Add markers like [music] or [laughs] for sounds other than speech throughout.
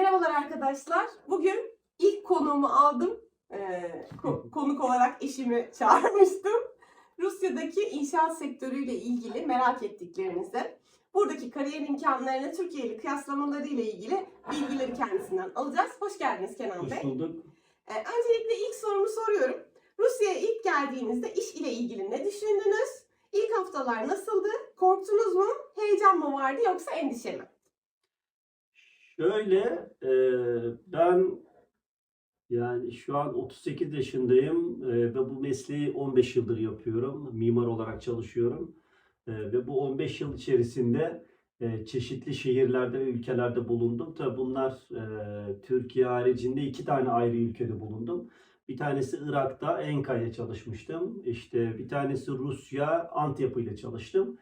Merhabalar arkadaşlar. Bugün ilk konuğumu aldım. Ee, ko- konuk olarak eşimi [laughs] çağırmıştım. Rusya'daki inşaat sektörüyle ilgili merak ettiklerinizi, buradaki kariyer imkanlarını Türkiye ile kıyaslamaları ile ilgili bilgileri kendisinden alacağız. Hoş geldiniz Kenan Bey. Hoş bulduk. Ee, öncelikle ilk sorumu soruyorum. Rusya'ya ilk geldiğinizde iş ile ilgili ne düşündünüz? İlk haftalar nasıldı? Korktunuz mu? Heyecan mı vardı yoksa endişe mi? Şöyle, e, ben yani şu an 38 yaşındayım e, ve bu mesleği 15 yıldır yapıyorum. Mimar olarak çalışıyorum. E, ve bu 15 yıl içerisinde e, çeşitli şehirlerde ve ülkelerde bulundum. Tabii bunlar Türkiye haricinde iki tane ayrı ülkede bulundum. Bir tanesi Irak'ta Enka'ya çalışmıştım. İşte bir tanesi Rusya Antiyapı ile çalıştım.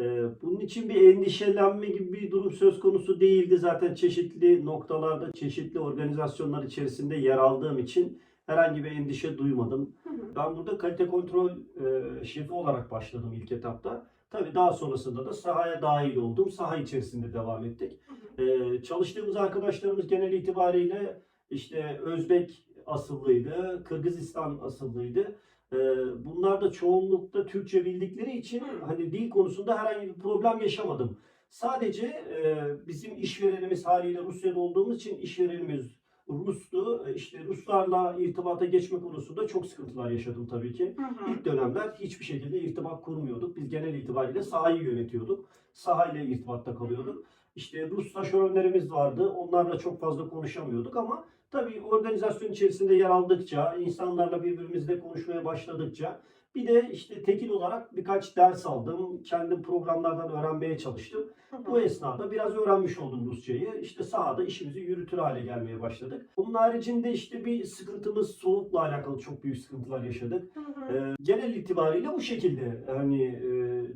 Ee, Bunun için bir endişelenme gibi bir durum söz konusu değildi. Zaten çeşitli noktalarda, çeşitli organizasyonlar içerisinde yer aldığım için herhangi bir endişe duymadım. Hı hı. Ben burada kalite kontrol e, şefi olarak başladım ilk etapta. Tabii daha sonrasında da sahaya dahil oldum. Saha içerisinde devam ettik. Ee, çalıştığımız arkadaşlarımız genel itibariyle işte Özbek asıllıydı, Kırgızistan asıllıydı. Ee, bunlar da çoğunlukla Türkçe bildikleri için hani dil konusunda herhangi bir problem yaşamadım. Sadece e, bizim işverenimiz haliyle Rusya'da olduğumuz için işverenimiz Rus'tu. E, İşte Ruslarla irtibata geçme konusunda çok sıkıntılar yaşadım tabii ki. Hı hı. İlk dönemler hiçbir şekilde irtibat kurmuyorduk. Biz genel itibariyle sahayı yönetiyorduk. Sahayla irtibatta kalıyorduk. İşte Rus taşeronlarımız vardı. Onlarla çok fazla konuşamıyorduk ama tabii organizasyon içerisinde yer aldıkça, insanlarla birbirimizle konuşmaya başladıkça bir de işte tekil olarak birkaç ders aldım. Kendim programlardan öğrenmeye çalıştım. Hı hı. Bu esnada biraz öğrenmiş oldum Rusçayı. İşte sahada işimizi yürütür hale gelmeye başladık. Bunun haricinde işte bir sıkıntımız soğukla alakalı çok büyük sıkıntılar yaşadık. Hı hı. Ee, genel itibariyle bu şekilde. Hani e,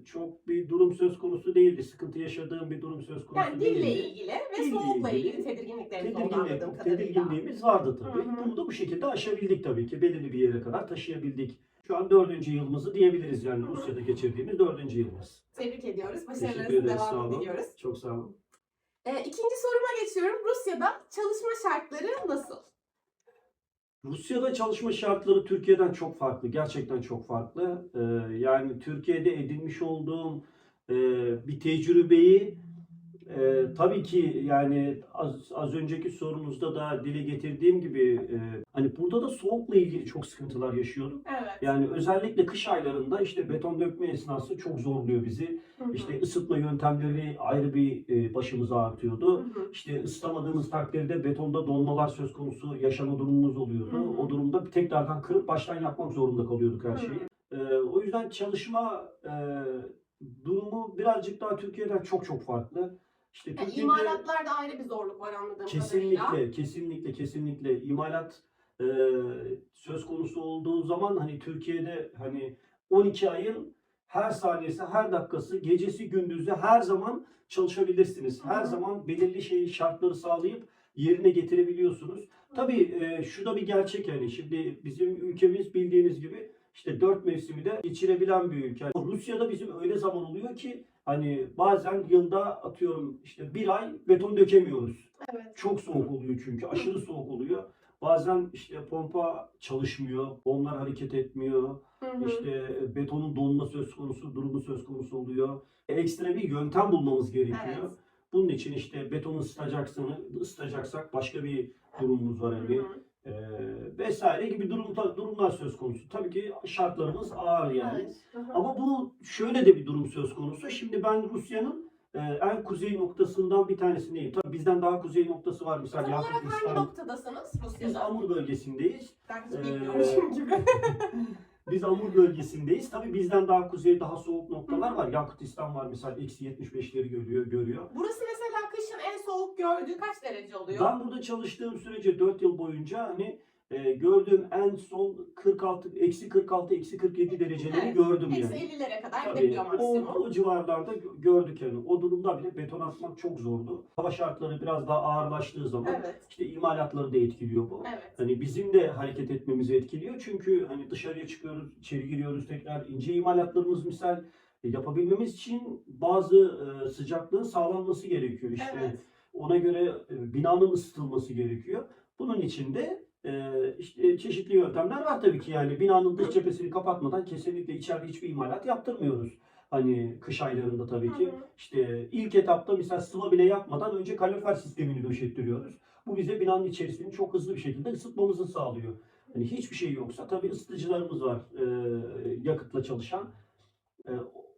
çok bir durum söz konusu değildi. Sıkıntı yaşadığım bir durum söz konusu Yani değildi. dille ilgili ve Dille soğukla ilgili ilgili tedirginlikleriniz oldu Tedirginlik, anladığım kadarıyla. tedirginliğimiz vardı tabii. Hı hı. Bunu da bu şekilde aşabildik tabii ki. Belirli bir yere kadar taşıyabildik. Şu an dördüncü yılımızı diyebiliriz yani. Rusya'da geçirdiğimiz dördüncü yılımız. Tebrik ediyoruz. Başarılarınızın devamını diliyoruz. Çok sağ olun. Ee, ikinci soruma geçiyorum. Rusya'da çalışma şartları nasıl? Rusya'da çalışma şartları Türkiye'den çok farklı. Gerçekten çok farklı. Ee, yani Türkiye'de edinmiş olduğum e, bir tecrübeyi e, tabii ki yani az, az önceki sorunuzda da dile getirdiğim gibi e, hani burada da soğukla ilgili çok sıkıntılar yaşıyordum. Evet. Yani özellikle kış aylarında işte beton dökme esnası çok zorluyor bizi. Hı hı. İşte ısıtma yöntemleri ayrı bir e, başımıza Hı artıyordu. hı. İşte ıslamadığımız takdirde betonda donmalar söz konusu yaşama durumumuz oluyordu. Hı hı. O durumda tekrardan kırıp baştan yapmak zorunda kalıyorduk her Hı hı. şeyi. Ee, o yüzden çalışma e, durumu birazcık daha Türkiye'den çok çok farklı. İşte Yani Türkiye'de imalatlarda ayrı bir zorluk var anladığım kadarıyla. kesinlikle kesinlikle kesinlikle imalat e, söz konusu olduğu zaman hani Türkiye'de hani 12 ayın her saniyesi, her dakikası, gecesi, gündüzü her zaman çalışabilirsiniz. Her Hı hı. zaman belirli şeyi, şartları sağlayıp yerine getirebiliyorsunuz. Tabii e, şu da bir gerçek yani. Şimdi bizim ülkemiz bildiğiniz gibi işte dört mevsimi de geçirebilen bir ülke. Rusya'da bizim öyle zaman oluyor ki hani bazen yılda atıyorum işte bir ay beton dökemiyoruz. Evet. Çok soğuk oluyor çünkü. Aşırı soğuk oluyor. Bazen işte pompa çalışmıyor, bomblar hareket etmiyor. Hı hı. İşte betonun donma söz konusu, durumu söz konusu oluyor. Ekstra bir yöntem bulmamız gerekiyor. Evet. Bunun için işte betonu ısıtacaksın, ısıtacaksak başka bir durumumuz var Hı hani. hı. Ee, vesaire gibi durum, durumlar söz konusu. Tabii ki şartlarımız ağır yani. Evet. Hı hı. Ama bu şöyle de bir durum söz konusu. Şimdi ben Rusya'nın e, en kuzey noktasından bir tanesindeyim. Tabii bizden daha kuzey noktası var. Mesela Tam olarak hangi noktadasınız Biz Rusya'da? Amur bölgesindeyiz. Ben hiç Ee, gibi. [laughs] Biz Amur bölgesindeyiz. Tabii bizden daha kuzey, daha soğuk noktalar var. Yakutistan var mesela eksi 75'leri görüyor. görüyor. Burası mesela soğuk gördüğü kaç derece oluyor? Ben burada çalıştığım sürece 4 yıl boyunca hani e, gördüğüm en son 46, eksi 46, eksi 47 dereceleri Evet, gördüm Eksi yani. 50'lere kadar Tabii gidebiliyor o, maksimum. o civarlarda gö- gördük yani. O durumda bile beton atmak çok zordu. Hava şartları biraz daha ağırlaştığı zaman Evet. işte imalatları da etkiliyor bu. Evet. Hani bizim de hareket etmemizi etkiliyor. Çünkü hani dışarıya çıkıyoruz, içeri giriyoruz tekrar. ince imalatlarımız misal e, yapabilmemiz için bazı e, sıcaklığın sağlanması gerekiyor. İşte Evet. Ona göre e, binanın ısıtılması gerekiyor. Bunun için de e, işte çeşitli yöntemler var tabii ki. Yani binanın dış cephesini kapatmadan kesinlikle içeride hiçbir imalat yaptırmıyoruz. Hani kış aylarında tabii ki. İşte ilk etapta mesela sıva bile yapmadan önce kalorifer sistemini döşettiriyoruz. Bu bize binanın içerisini çok hızlı bir şekilde ısıtmamızı sağlıyor. Hani hiçbir şey yoksa tabii ısıtıcılarımız var e, yakıtla çalışan.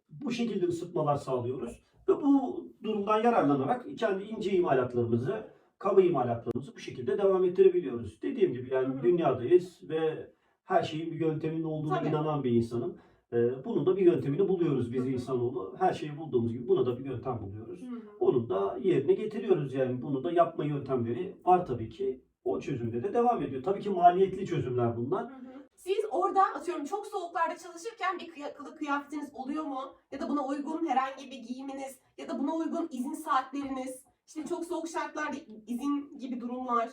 Bu şekilde ısıtmalar sağlıyoruz. Ve bu durumdan yararlanarak kendi ince imalatlarımızı, kaba imalatlarımızı bu şekilde devam ettirebiliyoruz. Dediğim gibi yani Hı hı. dünyadayız ve her şeyin bir yönteminin olduğunu Tabii. inanan bir insanım. E, bunun da bir yöntemini buluyoruz biz Hı hı. insanoğlu. Her şeyi bulduğumuz gibi buna da bir yöntem buluyoruz. Hı hı. Onu da yerine getiriyoruz yani. Bunu da yapma yöntemleri var tabii ki. O çözümde de devam ediyor. Tabii ki maliyetli çözümler bunlar. Hı hı. Siz orada atıyorum çok soğuklarda çalışırken bir kılık kıyafetiniz oluyor mu? Ya da buna uygun herhangi bir da buna uygun izin saatleriniz. Şimdi çok soğuk şartlarda izin gibi durumlar.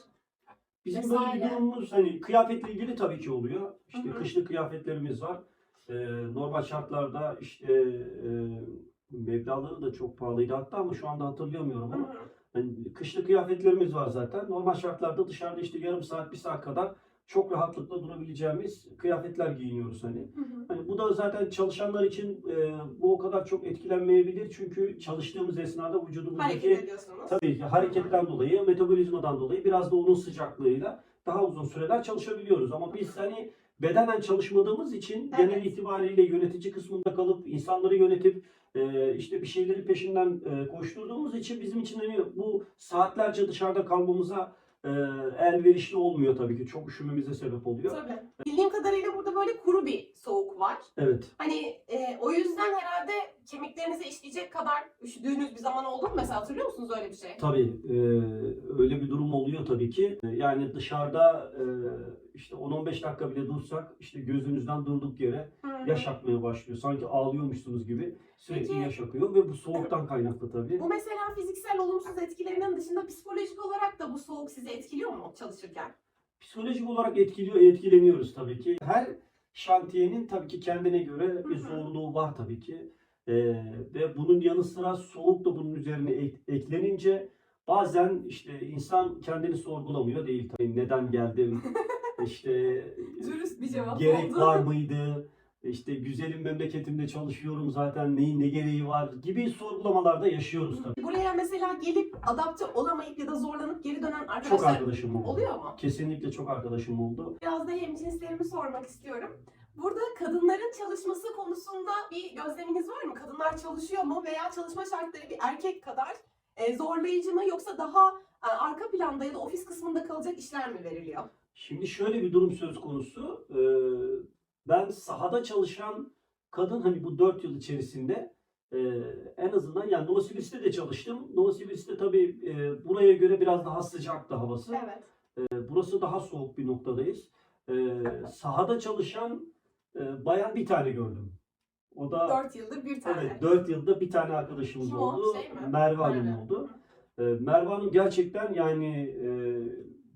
Bizim böyle bir Vesaire. durumumuz hani kıyafetle ilgili tabii ki oluyor. İşte Hı hı. kışlık kıyafetlerimiz var. Ee, normal şartlarda işte e, meblağları da çok pahalıydı hatta ama şu anda hatırlayamıyorum Hı ama hı. hani kışlık kıyafetlerimiz var zaten. Normal şartlarda dışarıda işte yarım saat, bir saat kadar çok rahatlıkla durabileceğimiz kıyafetler giyiniyoruz hani. Hı hı. Hani bu da zaten çalışanlar için e, bu o kadar çok etkilenmeyebilir çünkü çalıştığımız esnada vücudumuzdaki tabii ki hareketten dolayı, metabolizmadan dolayı biraz da onun sıcaklığıyla daha uzun süreler çalışabiliyoruz. Ama biz hani bedenen çalışmadığımız için Evet. genel itibariyle yönetici kısmında kalıp insanları yönetip e, işte bir şeyleri peşinden e, koşturduğumuz için bizim için hani bu saatlerce dışarıda kalmamıza e, elverişli olmuyor tabii ki. Çok üşümemize sebep oluyor. Tabii. Bildiğim kadarıyla burada böyle kuru bir soğuk var. Evet. Hani e, o yüzden herhalde kemiklerinize işleyecek kadar üşüdüğünüz bir zaman oldu mu? Mesela hatırlıyor musunuz öyle bir şey? Tabii e, öyle bir durum oluyor tabii ki. E, Yani dışarıda e, işte 10-15 dakika bile dursak işte gözünüzden durduk yere Hı yaş akmaya başlıyor. Sanki ağlıyormuşsunuz gibi sürekli Peki- yaş akıyor ve bu soğuktan kaynaklı tabii. Bu mesela fiziksel olumsuz etkilerinin dışında psikolojik olarak da bu soğuk sizi etkiliyor mu çalışırken? Psikolojik olarak etkiliyor, etkileniyoruz tabii ki. Her şantiyenin tabii ki kendine göre bir Hı hı. zorluğu var tabii ki. E, ve bunun yanı sıra soğuk da bunun üzerine ek- eklenince bazen işte insan kendini sorgulamıyor değil tabii. Neden geldim? [laughs] işte Dürüst bir cevap gerek oldu. var mıydı? İşte güzelim memleketimde çalışıyorum zaten neyin ne gereği var gibi sorgulamalarda yaşıyoruz tabii. Buraya mesela gelip adapte olamayıp ya da zorlanıp geri dönen Çok arkadaşlar arkadaşım oldu. oluyor mu? Kesinlikle çok arkadaşım oldu. Biraz da hemcinslerimi sormak istiyorum. Burada kadınların çalışması konusunda bir gözleminiz var mı? Kadınlar çalışıyor mu veya çalışma şartları bir erkek kadar e, zorlayıcı mı yoksa daha e, arka planda ya da ofis kısmında kalacak işler mi veriliyor? Şimdi şöyle bir durum söz konusu. Ee, Ben sahada çalışan kadın hani bu 4 yıl içerisinde e, en azından yani Novosibirsk'te de çalıştım. Novosibirsk'te tabii e, buraya göre biraz daha sıcaktı havası. Evet. E, Burası daha soğuk bir noktadayız. E, Sahada çalışan e, bayan bir tane gördüm. O da 4 yıldır bir tane. evet 4 yılda bir tane arkadaşımız Kim o? oldu. Şey mi? Merve Hanım oldu. E, Merve Hanım gerçekten yani e,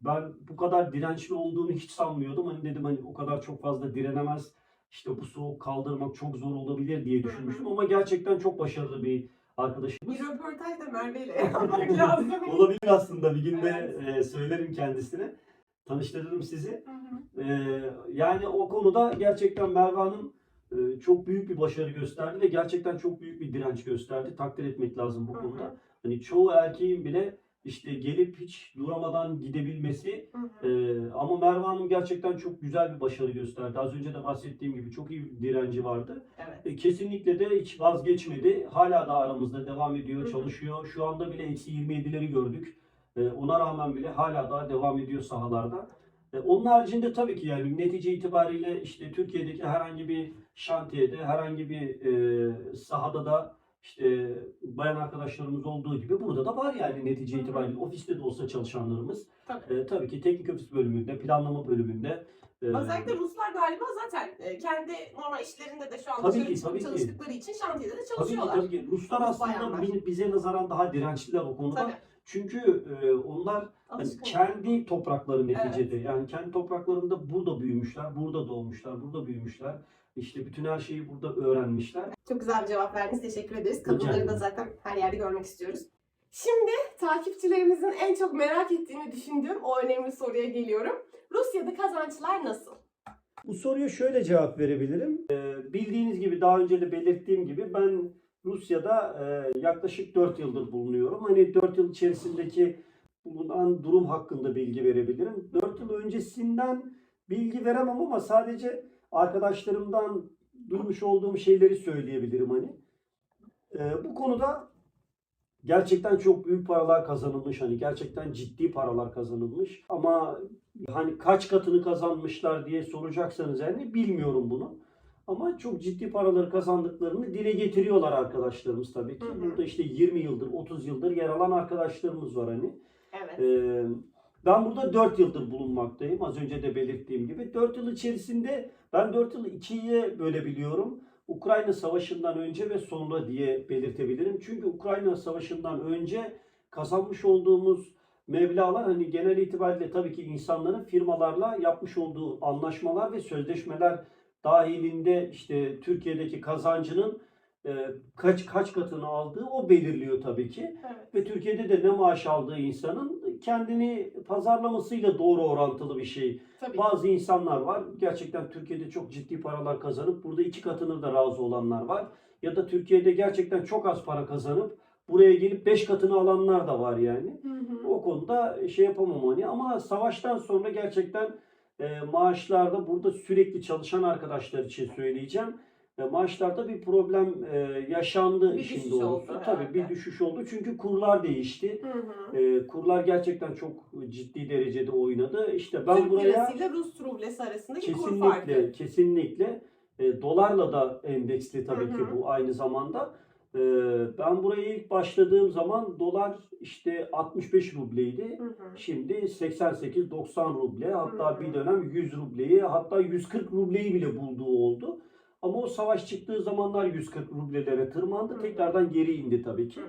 ben bu kadar dirençli olduğunu hiç sanmıyordum. Hani dedim hani o kadar çok fazla direnemez. İşte bu soğuk kaldırmak çok zor olabilir diye düşünmüştüm ama gerçekten çok başarılı bir arkadaşımız. Bir röportaj da Merve ile [laughs] yapmak lazım. Olabilir aslında bir gün de Evet. e, söylerim kendisine. Tanıştırırım sizi. Hı hı. E, yani o konuda gerçekten Merve Hanım çok büyük bir başarı gösterdi ve gerçekten çok büyük bir direnç gösterdi. Takdir etmek lazım bu konuda. Hani çoğu erkeğin bile işte gelip hiç duramadan gidebilmesi Hı hı. ee, ama Merve Hanım gerçekten çok güzel bir başarı gösterdi. Az önce de bahsettiğim gibi çok iyi bir direnci vardı. Evet. E, kesinlikle de hiç vazgeçmedi. Hala da aramızda devam ediyor, Hı hı. çalışıyor. Şu anda bile eksi 27'leri gördük. E, ona rağmen bile hala da devam ediyor sahalarda. E, onun haricinde tabii ki yani netice itibariyle işte Türkiye'deki herhangi bir şantiyede, herhangi bir e, sahada da işte bayan arkadaşlarımız olduğu gibi burada da var yani netice itibariyle ofiste de olsa çalışanlarımız. Tabii. E, tabii ki teknik ofis bölümünde, planlama bölümünde. e, Özellikle Ruslar galiba zaten e, kendi normal işlerinde de şu an Tabii ki, tabii ki. çalıştıkları için şantiyede de tabii ki, çalışıyorlar. tabii ki. Ruslar Rus aslında bayanlar. bi- bize nazaran daha dirençliler o konuda. Tabii. Çünkü e, onlar hani Alışkın. kendi toprakları neticede. Yani kendi topraklarında burada büyümüşler, burada doğmuşlar, burada büyümüşler. İşte bütün her şeyi burada öğrenmişler. Çok güzel bir cevap verdiniz. Teşekkür ederiz. Kadınları da zaten her yerde görmek istiyoruz. Şimdi takipçilerimizin en çok merak ettiğini düşündüğüm o önemli soruya geliyorum. Rusya'da kazançlar nasıl? Bu soruya şöyle cevap verebilirim. Ee, bildiğiniz gibi daha önce de belirttiğim gibi ben Rusya'da e, yaklaşık 4 yıldır bulunuyorum. Hani 4 yıl içerisindeki bulunan durum hakkında bilgi verebilirim. 4 yıl öncesinden bilgi veremem ama sadece arkadaşlarımdan duymuş olduğum şeyleri söyleyebilirim hani. Ee, bu konuda gerçekten çok büyük paralar kazanılmış hani gerçekten ciddi paralar kazanılmış ama hani kaç katını kazanmışlar diye soracaksanız yani bilmiyorum bunu. Ama çok ciddi paraları kazandıklarını dile getiriyorlar arkadaşlarımız tabii ki. Hı hı. Burada işte 20 yıldır, 30 yıldır yer alan arkadaşlarımız var hani. Evet. Ee, ben burada 4 yıldır bulunmaktayım. Az önce de belirttiğim gibi. 4 yıl içerisinde ben 4 yılı ikiye bölebiliyorum. Ukrayna Savaşı'ndan önce ve sonra diye belirtebilirim. Çünkü Ukrayna Savaşı'ndan önce kazanmış olduğumuz meblalar hani genel itibariyle tabii ki insanların firmalarla yapmış olduğu anlaşmalar ve sözleşmeler dahilinde işte Türkiye'deki kazancının e, kaç kaç katını aldığı o belirliyor tabii ki. Evet. Ve Türkiye'de de ne maaş aldığı insanın kendini pazarlamasıyla doğru orantılı bir şey. Tabii. Bazı insanlar var gerçekten Türkiye'de çok ciddi paralar kazanıp burada iki katını da razı olanlar var. Ya da Türkiye'de gerçekten çok az para kazanıp buraya gelip beş katını alanlar da var yani. Hı hı. O konuda şey yapamam hani ama savaştan sonra gerçekten e, maaşlarda burada sürekli çalışan arkadaşlar için söyleyeceğim. E, maaşlarda bir problem e, yaşandı Bir işin doğrusu. oldu Tabii bir düşüş oldu çünkü kurlar değişti. Hı hı. E, kurlar gerçekten çok ciddi derecede oynadı. İşte ben Türk buraya lirasıyla Rus rublesi arasındaki kur farkı. kesinlikle kesinlikle e, dolarla da endeksli tabii Hı ki hı. bu aynı zamanda. E, ben buraya ilk başladığım zaman dolar işte 65 rubleydi. Hı hı. Şimdi 88-90 ruble hatta Hı. bir dönem 100 rubleyi hatta 140 rubleyi bile bulduğu oldu. Ama o savaş çıktığı zamanlar 140 rublelere tırmandı. Hı. Tekrardan geri indi tabii ki. Hı hı.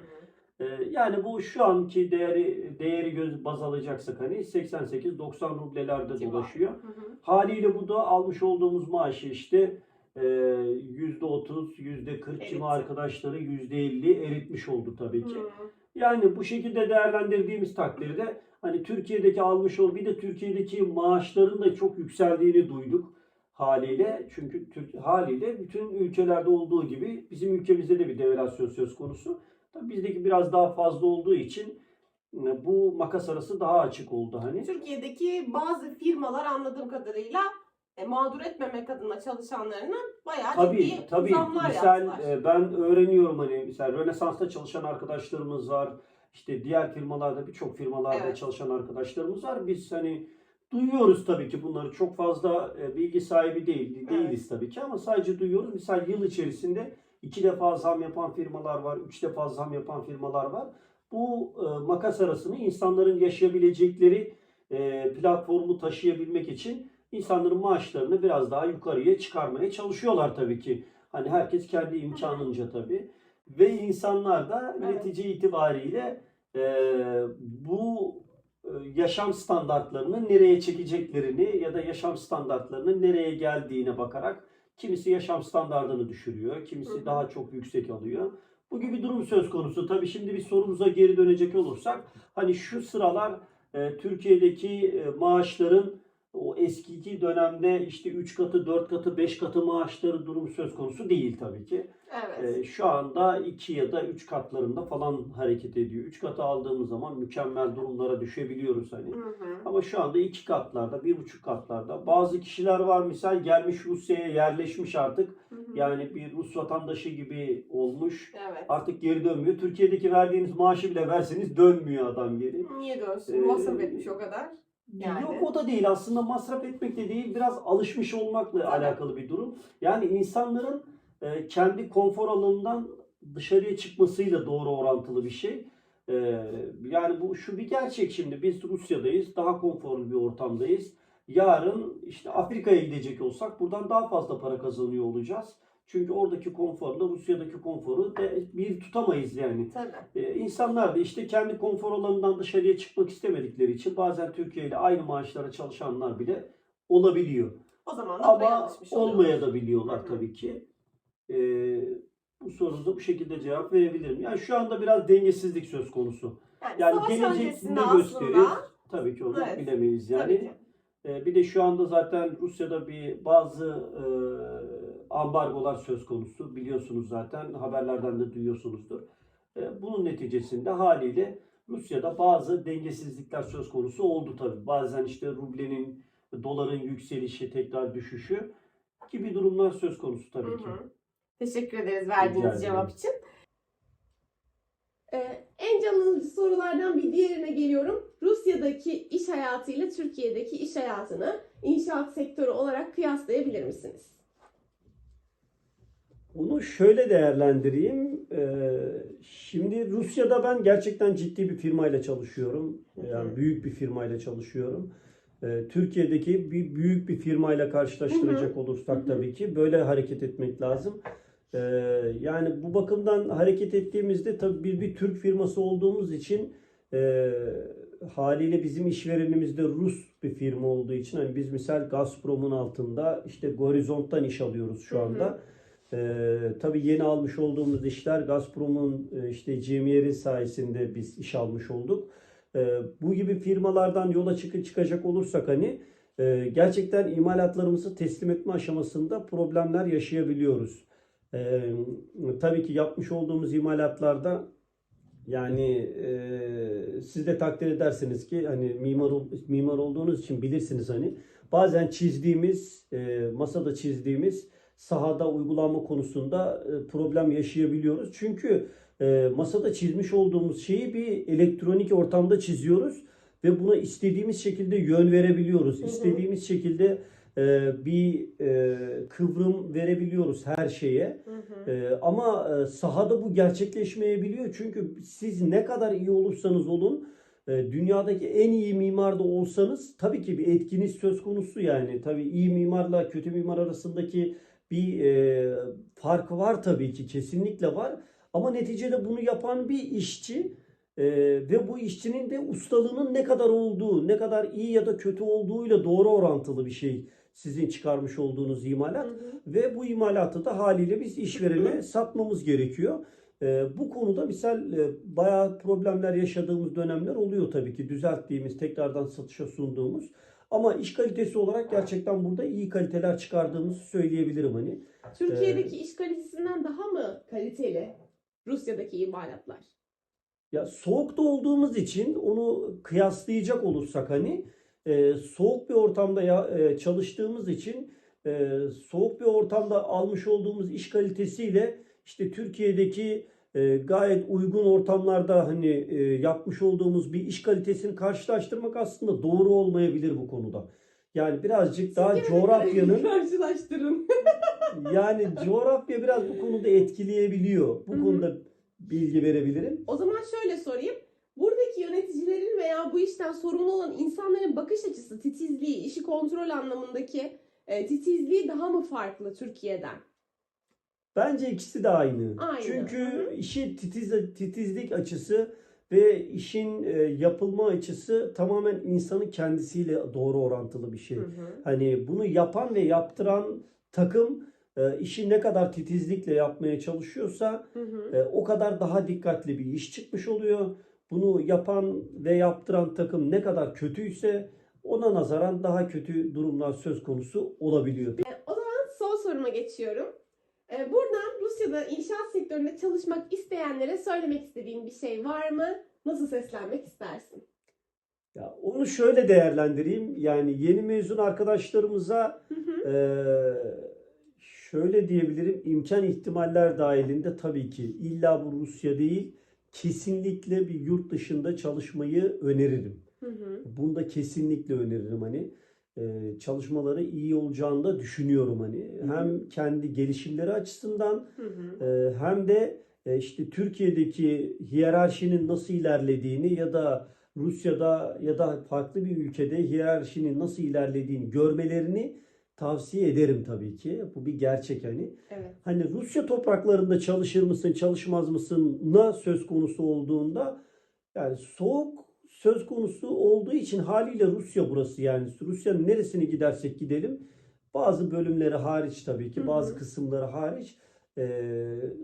Ee, yani bu şu anki değeri değeri göz baz alacaksak hani 88-90 rublelerde dolaşıyor. Hı hı. Haliyle bu da almış olduğumuz maaşı işte e, %30, %40 Evet. kimi arkadaşları %50 eritmiş oldu tabii ki. Hı. Yani bu şekilde değerlendirdiğimiz takdirde hani Türkiye'deki almış ol bir de Türkiye'deki maaşların da çok yükseldiğini duyduk haliyle. Çünkü Türk haliyle bütün ülkelerde olduğu gibi bizim ülkemizde de bir devalüasyon söz konusu. Tabii bizdeki biraz daha fazla olduğu için e, bu makas arası daha açık oldu hani. Türkiye'deki bazı firmalar anladığım kadarıyla e, mağdur etmemek adına çalışanlarına bayağı Tabii ciddi tabii. zamlar Misal yaptılar. e, ben öğreniyorum hani misal Rönesans'ta çalışan arkadaşlarımız var. İşte diğer firmalarda birçok firmalarda Evet. çalışan arkadaşlarımız var. Biz hani duyuyoruz tabii ki bunları çok fazla e, bilgi sahibi değil değiliz tabii ki ama sadece duyuyoruz. Misal yıl içerisinde iki defa zam yapan firmalar var, üç defa zam yapan firmalar var. Bu e, makas arasını insanların yaşayabilecekleri e, platformu taşıyabilmek için insanların maaşlarını biraz daha yukarıya çıkarmaya çalışıyorlar tabii ki. Hani herkes kendi imkanınca tabii. Ve insanlar da Evet. netice itibariyle e, bu e, yaşam standartlarını nereye çekeceklerini ya da yaşam standartlarının nereye geldiğine bakarak kimisi yaşam standartını düşürüyor, kimisi Hı hı. daha çok yüksek alıyor. Bu gibi durum söz konusu. Tabii şimdi bir sorumuza geri dönecek olursak hani şu sıralar e, Türkiye'deki e, maaşların o eskiki dönemde işte 3 katı, 4 katı, 5 katı maaşları durum söz konusu değil tabii ki. Evet. Ee, şu anda 2 ya da 3 katlarında falan hareket ediyor. 3 katı aldığımız zaman mükemmel durumlara düşebiliyoruz hani. Hı hı. Ama şu anda 2 katlarda, 1,5 katlarda. Bazı kişiler var misal gelmiş Rusya'ya yerleşmiş artık. Hı hı. Yani bir Rus vatandaşı gibi olmuş. Evet. Artık geri dönmüyor. Türkiye'deki verdiğiniz maaşı bile verseniz dönmüyor adam geri. Niye dönsün? Ee, Masraf etmiş o kadar. Yani. Yok o da değil aslında masraf etmek de değil biraz alışmış olmakla Tabii. alakalı bir durum. Yani insanların e, kendi konfor alanından dışarıya çıkmasıyla doğru orantılı bir şey. E, yani bu şu bir gerçek şimdi biz Rusya'dayız daha konforlu bir ortamdayız. Yarın işte Afrika'ya gidecek olsak buradan daha fazla para kazanıyor olacağız. Çünkü oradaki konforla Rusya'daki konforu de bir tutamayız yani. Tabii. Ee, insanlar da işte kendi konfor alanından dışarıya çıkmak istemedikleri için bazen Türkiye ile aynı maaşlara çalışanlar bile olabiliyor. O zaman da Ama olmaya da biliyorlar tabii ki. Ee, Bu sorunuza bu şekilde cevap verebilirim. Yani şu anda biraz dengesizlik söz konusu. Yani, Yani gelecek ne gösterir? Tabii ki onu Evet. bilemeyiz yani. Ee, Bir de şu anda zaten Rusya'da bir bazı e, ambargolar söz konusu. Biliyorsunuz zaten haberlerden de duyuyorsunuzdur. E, bunun neticesinde haliyle Rusya'da bazı dengesizlikler söz konusu oldu tabii. Bazen işte rublenin, doların yükselişi, tekrar düşüşü gibi durumlar söz konusu tabii Hı ki. hı. Teşekkür ederiz verdiğiniz cevap için. Ee, en can alıcı sorulardan bir diğerine geliyorum. Rusya'daki iş hayatıyla Türkiye'deki iş hayatını inşaat sektörü olarak kıyaslayabilir misiniz? Onu şöyle değerlendireyim. Ee, Şimdi Rusya'da ben gerçekten ciddi bir firmayla çalışıyorum. Yani büyük bir firmayla çalışıyorum. Ee, Türkiye'deki bir büyük bir firmayla karşılaştıracak olursak tabii ki böyle hareket etmek lazım. Ee, Yani bu bakımdan hareket ettiğimizde tabii bir, bir Türk firması olduğumuz için e, haliyle bizim işverenimiz de Rus bir firma olduğu için hani biz misal Gazprom'un altında işte Gorizont'tan iş alıyoruz şu Hı hı. Ee, tabii yeni almış olduğumuz işler Gazprom'un e, işte Cemiyer'in sayesinde biz iş almış olduk. Ee, bu gibi firmalardan yola çıkı çıkacak olursak hani e, gerçekten imalatlarımızı teslim etme aşamasında problemler yaşayabiliyoruz. Ee, tabii ki yapmış olduğumuz imalatlarda yani e, siz de takdir edersiniz ki hani mimar mimar olduğunuz için bilirsiniz hani bazen çizdiğimiz e, masada çizdiğimiz sahada uygulama konusunda e, problem yaşayabiliyoruz. Çünkü e, masada çizmiş olduğumuz şeyi bir elektronik ortamda çiziyoruz ve buna istediğimiz şekilde yön verebiliyoruz. Hı hı. İstediğimiz şekilde e, bir e, kıvrım verebiliyoruz her şeye. Hı hı. Ama e, sahada bu gerçekleşmeyebiliyor. Çünkü siz ne kadar iyi olursanız olun, e, dünyadaki en iyi mimar da olsanız tabii ki bir etkiniz söz konusu yani. Tabii iyi mimarla kötü mimar arasındaki bir e, fark var tabii ki kesinlikle var. Ama neticede bunu yapan bir işçi e, ve bu işçinin de ustalığının ne kadar olduğu, ne kadar iyi ya da kötü olduğuyla doğru orantılı bir şey sizin çıkarmış olduğunuz imalat. Hı hı. Ve bu imalatı da haliyle biz işverene [clears throat] satmamız gerekiyor. Ee, bu konuda misal e, bayağı problemler yaşadığımız dönemler oluyor tabii ki. Düzelttiğimiz, tekrardan satışa sunduğumuz. Ama iş kalitesi olarak gerçekten burada iyi kaliteler çıkardığımızı söyleyebilirim hani. Türkiye'deki iş kalitesinden daha mı kaliteli Rusya'daki imalatlar? Ya soğukta olduğumuz için onu kıyaslayacak olursak hani e, soğuk bir ortamda ya, e, çalıştığımız için e, soğuk bir ortamda almış olduğumuz iş kalitesiyle işte Türkiye'deki e, gayet uygun ortamlarda hani e, yapmış olduğumuz bir iş kalitesini karşılaştırmak aslında doğru olmayabilir bu konuda. Yani birazcık daha Siz coğrafyanın karşılaştırın. [laughs] yani coğrafya biraz bu konuda etkileyebiliyor. Bu Hı hı. konuda bilgi verebilirim. O zaman şöyle sorayım. Buradaki yöneticilerin veya bu işten sorumlu olan insanların bakış açısı, titizliği, işi kontrol anlamındaki e, titizliği daha mı farklı Türkiye'den? Bence ikisi de aynı. Aynı. Çünkü Hı işin titiz, titizlik açısı ve işin e, yapılma açısı tamamen insanın kendisiyle doğru orantılı bir şey. Hı hı. Hani bunu yapan ve yaptıran takım e, işi ne kadar titizlikle yapmaya çalışıyorsa Hı hı. e, o kadar daha dikkatli bir iş çıkmış oluyor. Bunu yapan ve yaptıran takım ne kadar kötüyse ona nazaran daha kötü durumlar söz konusu olabiliyor. E, O zaman son soruma geçiyorum. E, Buradan Rusya'da inşaat sektöründe çalışmak isteyenlere söylemek istediğin bir şey var mı? Nasıl seslenmek istersin? Ya onu şöyle değerlendireyim. Yani yeni mezun arkadaşlarımıza Hı hı. eee, şöyle diyebilirim. imkan ihtimaller dahilinde tabii ki illa bu Rusya değil kesinlikle bir yurt dışında çalışmayı öneririm. Hı hı. Bunu da kesinlikle öneririm hani. Eee, çalışmaları iyi olacağını da düşünüyorum hani. Hem kendi gelişimleri açısından Hı hı. ee, hem de e, işte Türkiye'deki hiyerarşinin nasıl ilerlediğini ya da Rusya'da ya da farklı bir ülkede hiyerarşinin nasıl ilerlediğini görmelerini tavsiye ederim tabii ki. Bu bir gerçek hani. Evet. Hani Rusya topraklarında çalışır mısın, çalışmaz mısın na söz konusu olduğunda yani soğuk söz konusu olduğu için haliyle Rusya burası yani. Rusya'nın neresine gidersek gidelim bazı bölümleri hariç tabii ki bazı kısımları hariç e,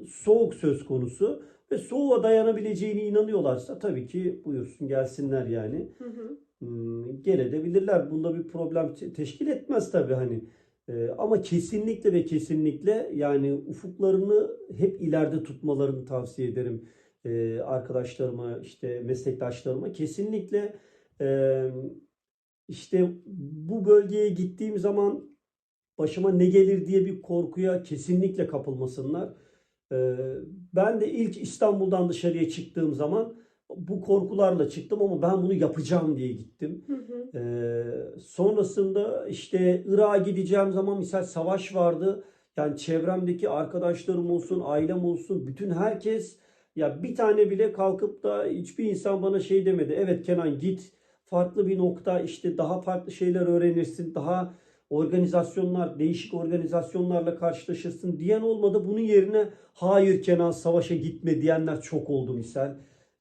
soğuk söz konusu ve soğuğa dayanabileceğine inanıyorlarsa tabii ki buyursun gelsinler yani. Hı hı. Hmm, gelebilirler. Bunda bir problem te- teşkil etmez tabii hani. Ee, ama kesinlikle ve kesinlikle yani ufuklarını hep ileride tutmalarını tavsiye ederim Ee, arkadaşlarıma, işte meslektaşlarıma. Kesinlikle e, işte bu bölgeye gittiğim zaman başıma ne gelir diye bir korkuya kesinlikle kapılmasınlar. Ee, ben de ilk İstanbul'dan dışarıya çıktığım zaman bu korkularla çıktım ama ben bunu yapacağım diye gittim. Hı hı. Ee, sonrasında işte Irak'a gideceğim zaman misal savaş vardı. Yani çevremdeki arkadaşlarım olsun, ailem olsun, bütün herkes ya bir tane bile kalkıp da hiçbir insan bana şey demedi. Evet Kenan git farklı bir nokta işte daha farklı şeyler öğrenirsin. Daha organizasyonlar, değişik organizasyonlarla karşılaşırsın diyen olmadı. Bunun yerine hayır Kenan savaşa gitme diyenler çok oldu misal.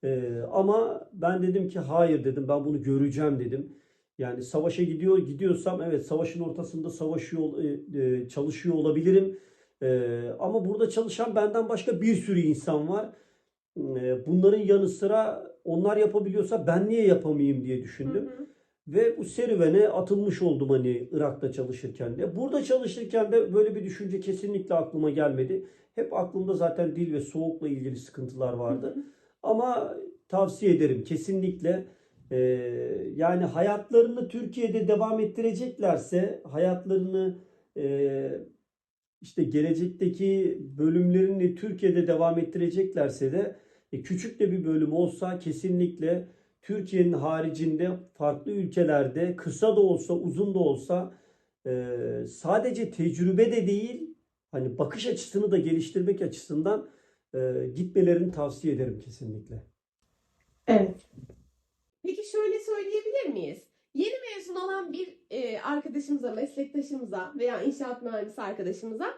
Ee, ama ben dedim ki hayır dedim ben bunu göreceğim dedim. Yani savaşa gidiyor gidiyorsam evet savaşın ortasında savaşıyor e, e, çalışıyor olabilirim. E, ama burada çalışan benden başka bir sürü insan var. Bunların yanı sıra onlar yapabiliyorsa ben niye yapamayayım diye Hı düşündüm. hı. Ve bu serüvene atılmış oldum hani Irak'ta çalışırken de. Burada çalışırken de böyle bir düşünce kesinlikle aklıma gelmedi. Hep aklımda zaten dil ve soğukla ilgili sıkıntılar vardı. Ama tavsiye ederim kesinlikle. Ee, yani hayatlarını Türkiye'de devam ettireceklerse, hayatlarını e, işte gelecekteki bölümlerini Türkiye'de devam ettireceklerse de e, küçük de bir bölüm olsa kesinlikle Türkiye'nin haricinde farklı ülkelerde kısa da olsa uzun da olsa e, sadece tecrübe de değil hani bakış açısını da geliştirmek açısından e, gitmelerini tavsiye ederim kesinlikle. Evet. Peki şöyle söyleyebilir miyiz? Yeni mezun olan bir e, arkadaşımıza, meslektaşımıza veya inşaat mühendisi arkadaşımıza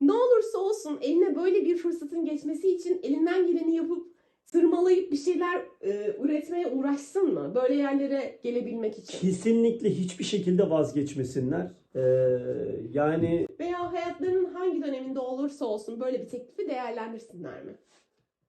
ne olursa olsun eline böyle bir fırsatın geçmesi için elinden geleni yapıp tırmalayıp bir şeyler e, üretmeye uğraşsın mı? Böyle yerlere gelebilmek için. Kesinlikle hiçbir şekilde vazgeçmesinler. Ee, yani Veya hayatlarının hangi döneminde olursa olsun böyle bir teklifi değerlendirsinler mi?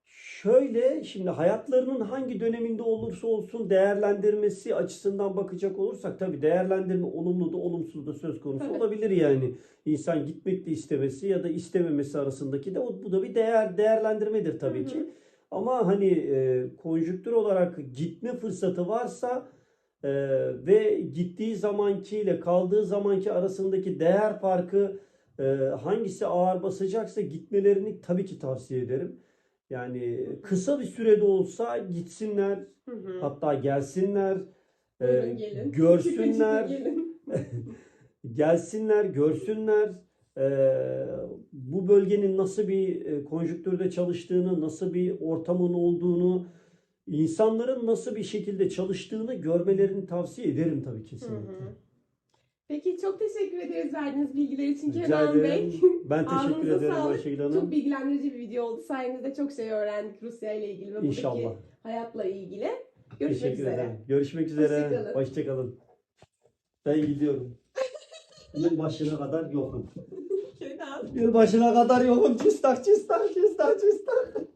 Şöyle şimdi hayatlarının hangi döneminde olursa olsun değerlendirmesi açısından bakacak olursak tabii değerlendirme olumlu da olumsuz da söz konusu Tabii. olabilir yani. İnsan gitmek de istemesi ya da istememesi arasındaki de o, bu da bir değer değerlendirmedir tabii ki. Ama hani e, konjüktür olarak gitme fırsatı varsa e, ve gittiği zamankiyle kaldığı zamanki arasındaki değer farkı e, hangisi ağır basacaksa gitmelerini tabii ki tavsiye ederim. Yani kısa bir sürede olsa gitsinler, Hı hı. hatta gelsinler, e, gelin. görsünler, [laughs] [laughs] gelsinler, görsünler. E, bu bölgenin nasıl bir e, konjüktürde çalıştığını, nasıl bir ortamın olduğunu, insanların nasıl bir şekilde çalıştığını görmelerini tavsiye ederim tabii Hı kesinlikle. hı. Peki çok teşekkür ederiz verdiğiniz bilgiler için Rica Kenan ederim. Bey. Ben teşekkür ederim. Ayşegül Hanım. Çok bilgilendirici bir video oldu. Sayenizde çok şey öğrendik Rusya ile ilgili ve buradaki İnşallah. hayatla ilgili. Görüşmek Teşekkür üzere. ederim. Görüşmek üzere. Hoşçakalın. Hoşçakalın. Ben gidiyorum. Yıl başına kadar yokum. [laughs] Kenan. Yıl başına kadar yokum. Çistak çistak çistak çistak.